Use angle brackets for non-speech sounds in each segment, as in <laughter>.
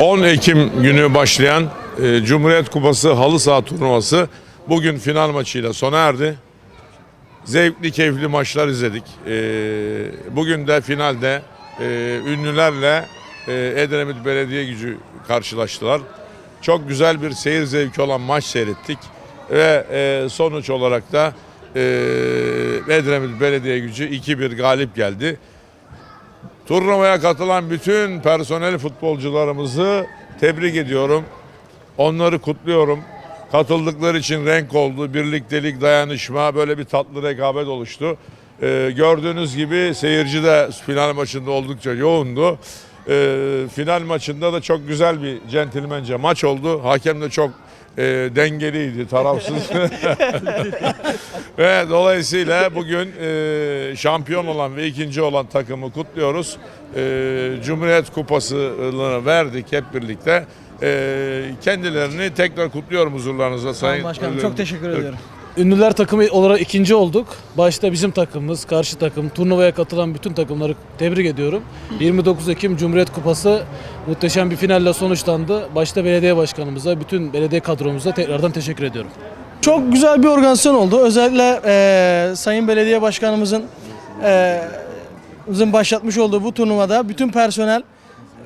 10 Ekim günü başlayan e, Cumhuriyet Kupası halı saha turnuvası bugün final maçıyla sona erdi. Zevkli, keyifli maçlar izledik. E, bugün de finalde e, ünlülerle Edremit Belediye Gücü karşılaştılar. Çok güzel bir seyir zevki olan maç seyrettik ve sonuç olarak da Edremit Belediye Gücü 2-1 galip geldi. Turnuvaya katılan bütün personel futbolcularımızı tebrik ediyorum. Onları kutluyorum. Katıldıkları için renk oldu, birliktelik, dayanışma, böyle bir tatlı rekabet oluştu. Ee, gördüğünüz gibi seyirci de final maçında oldukça yoğundu. Ee, final maçında da çok güzel bir centilmence maç oldu. Hakem de çok e, dengeliydi, tarafsız. <laughs> ve dolayısıyla bugün e, şampiyon olan ve ikinci olan takımı kutluyoruz. E, Cumhuriyet Kupası'nı verdik hep birlikte. E, kendilerini tekrar kutluyorum huzurlarınızda Sayın Başkanım çok teşekkür ediyorum. Ünlüler takımı olarak ikinci olduk. Başta bizim takımımız, karşı takım, turnuvaya katılan bütün takımları tebrik ediyorum. 29 Ekim Cumhuriyet Kupası muhteşem bir finalle sonuçlandı. Başta belediye başkanımıza, bütün belediye kadromuza tekrardan teşekkür ediyorum. Çok güzel bir organizasyon oldu. Özellikle eee, Sayın Belediye Başkanımızın eee, bizim başlatmış olduğu bu turnuvada bütün personel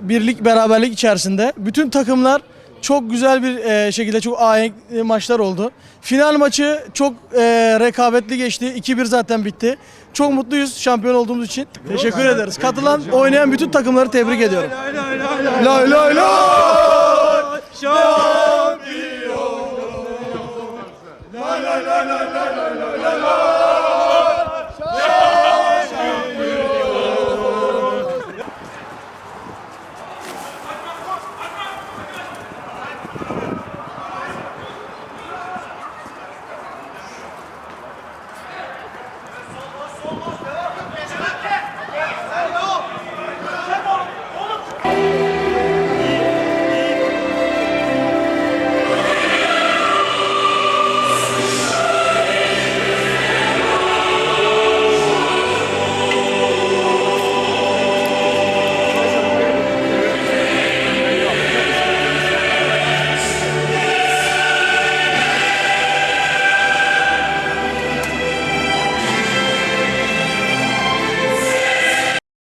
birlik beraberlik içerisinde bütün takımlar çok güzel bir eee, şekilde çok ahenkli maçlar oldu. Final maçı çok eee, rekabetli geçti. 2-1 zaten bitti. Çok mutluyuz şampiyon olduğumuz için. Teşekkür ederiz. Katılan, oynayan bütün takımları tebrik ediyorum. Lay lay lay!